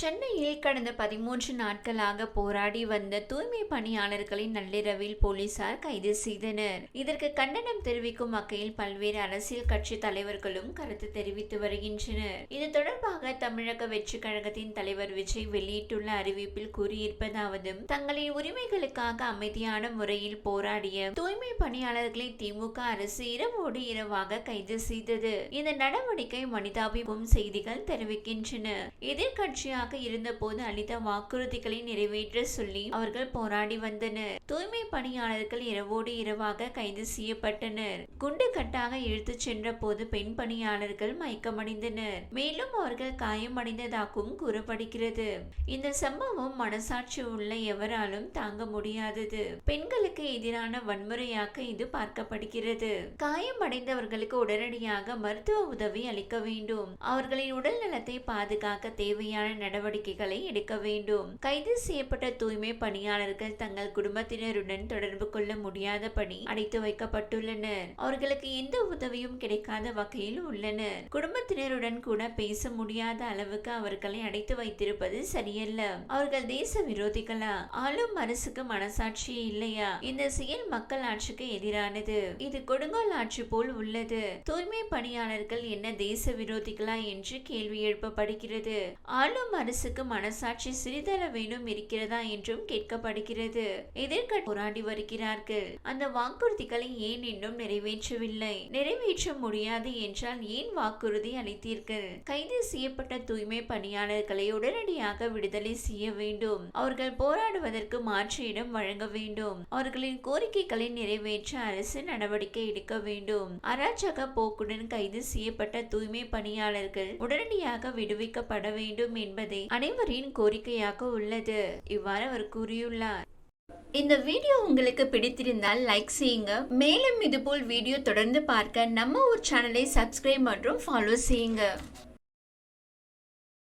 சென்னையில் கடந்த பதிமூன்று நாட்களாக போராடி வந்த தூய்மை பணியாளர்களை நள்ளிரவில் போலீசார் கைது செய்தனர். இதற்கு கண்டனம் தெரிவிக்கும் வகையில் பல்வேறு அரசியல் கட்சி தலைவர்களும் கருத்து தெரிவித்து வருகின்றனர். இது தொடர்பாக தமிழக வெற்றி கழகத்தின் தலைவர் விஜய் வெளியிட்டுள்ள அறிவிப்பில் கூறியிருப்பதாவது தங்களின் உரிமைகளுக்காக அமைதியான முறையில் போராடிய தூய்மை பணியாளர்களை திமுக அரசு இரவோடு இரவாக கைது செய்தது. இந்த நடவடிக்கை மனிதாபிமும் செய்திகள் தெரிவிக்கின்றன. எதிர்கட்சியாக இருந்தபோது அளித்த வாக்குறுதிகளை நிறைவேற்ற சொல்லி அவர்கள் போராடி வந்தனர். தூய்மை பணியாளர்கள் இரவோடு இரவாக கைது செய்யப்பட்டனர். குண்டு கட்டாக இழுத்துச் சென்ற போது பெண் பணியாளர்கள் மயக்கமடைந்தனர். மேலும் அவர்கள் காயமடைந்ததாகவும் கூறப்படுகிறது. இந்த சம்பவம் மனசாட்சி உள்ள எவராலும் தாங்க முடியாதது. பெண்களுக்கு எதிரான வன்முறையாக இது பார்க்கப்படுகிறது. காயமடைந்தவர்களுக்கு உடனடியாக மருத்துவ உதவி அளிக்க வேண்டும். அவர்களின் உடல் நலத்தை பாதுகாக்க தேவையான நடவடிக்கைகளை எடுக்க வேண்டும். கைது செய்யப்பட்ட தூய்மை பணியாளர்கள் தங்கள் குடும்பத்தினருடன் தொடர்பு கொள்ள முடியாதபடி அடைத்து வைக்கப்பட்டுள்ளனர். அவர்களுக்கு எந்த உதவியும் கிடைக்காத வகையில் உள்ளனர். குடும்பத்தினருடன் கூட பேச முடியாத அளவுக்கு அவர்களை அடைத்து வைத்திருப்பது சரியல்ல. அவர்கள் தேச விரோதிகளா? ஆளும் அரசுக்கு மனசாட்சி இல்லையா? இந்த செயல் மக்கள் ஆட்சிக்கு எதிரானது. இது கொடுங்கோல் ஆட்சி போல் உள்ளது. தூய்மை பணியாளர்கள் என்ன தேச விரோதிகளா என்று கேள்வி எழுப்பப்படுகிறது. ஆளும் அரசுக்கு மனசாட்சி சிறிதளவேனும் இருக்கிறதா என்றும் கேட்கப்படுகிறது. எதிர்க்க போராடி வருகிறார்கள். அந்த வாக்குறுதிகளை ஏன் இன்னும் நிறைவேற்றவில்லை? நிறைவேற்ற முடியாது என்றால் ஏன் வாக்குறுதி அளித்தீர்கள்? கைது செய்யப்பட்ட தூய்மை பணியாளர்களை உடனடியாக விடுதலை செய்ய வேண்டும். அவர்கள் போராடுவதற்கு மாற்று இடம் வழங்க வேண்டும். அவர்களின் கோரிக்கைகளை நிறைவேற்ற அரசு நடவடிக்கை எடுக்க வேண்டும். அராஜக போக்குடன் கைது செய்யப்பட்ட தூய்மை பணியாளர்கள் உடனடியாக விடுவிக்கப்பட வேண்டும் என்பதே அனைவரின் கோரிக்கையாக உள்ளது. இவ்வாறு அவர் கூறியுள்ளார். இந்த வீடியோ உங்களுக்கு பிடித்திருந்தால் லைக் செய்யுங்க. மேலும் இதுபோல் வீடியோ தொடர்ந்து பார்க்க நம்ம ஒரு சேனலை சப்ஸ்கிரைப் மற்றும் ஃபாலோ செய்யுங்க.